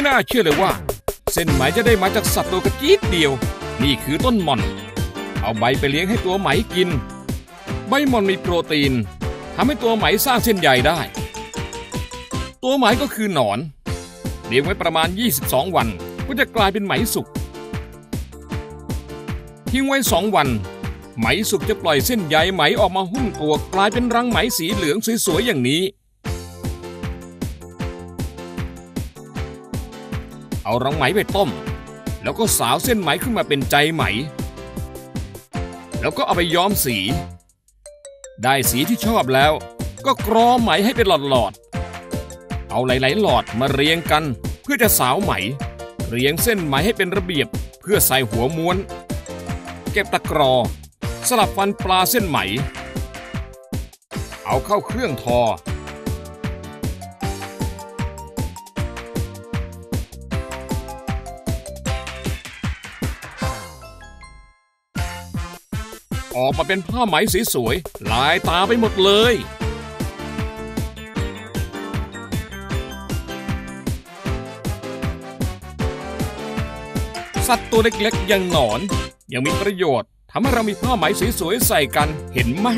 ไม่น่าเชื่อเลยว่า เส้นไหมจะได้มาจากสัตว์ตัวกระจี๊ดเดียว นี่คือต้นหม่อน เอาใบไปเลี้ยงให้ตัวไหมกิน ใบหม่อนมีโปรตีนทำให้ตัวไหมสร้างเส้นใยได้ ตัวไหมก็คือหนอน เลี้ยงไว้ประมาณ 22 วันก็จะกลายเป็นไหมสุกทิ้งไว้สองวัน ไหมสุกจะปล่อยเส้นใยไหมออกมาหุ้มตัวกลายเป็นรังไหมสีเหลืองสวยๆอย่างนี้ เอารังไหมไปต้ม แล้วก็สาวเส้นไหมขึ้นมาเป็นใจไหม แล้วก็เอาไปย้อมสี ได้สีที่ชอบแล้ว ก็กรอไหมให้เป็นหลอดๆ เอาหลายๆหลอดมาเรียงกัน เพื่อจะสาวไหม เรียงเส้นไหมให้เป็นระเบียบ เพื่อใส่หัวม้วน เก็บตะกรอ สลับฟันปลาเส้นไหม เอาเข้าเครื่องทอ ออกมาเป็นผ้าไหมสีสวยลายตาไปหมดเลย สัตว์ตัวเล็กๆอย่างหนอน ยังมีประโยชน์ทำให้เรามีผ้าไหมสวยๆใส่กันเห็นไหม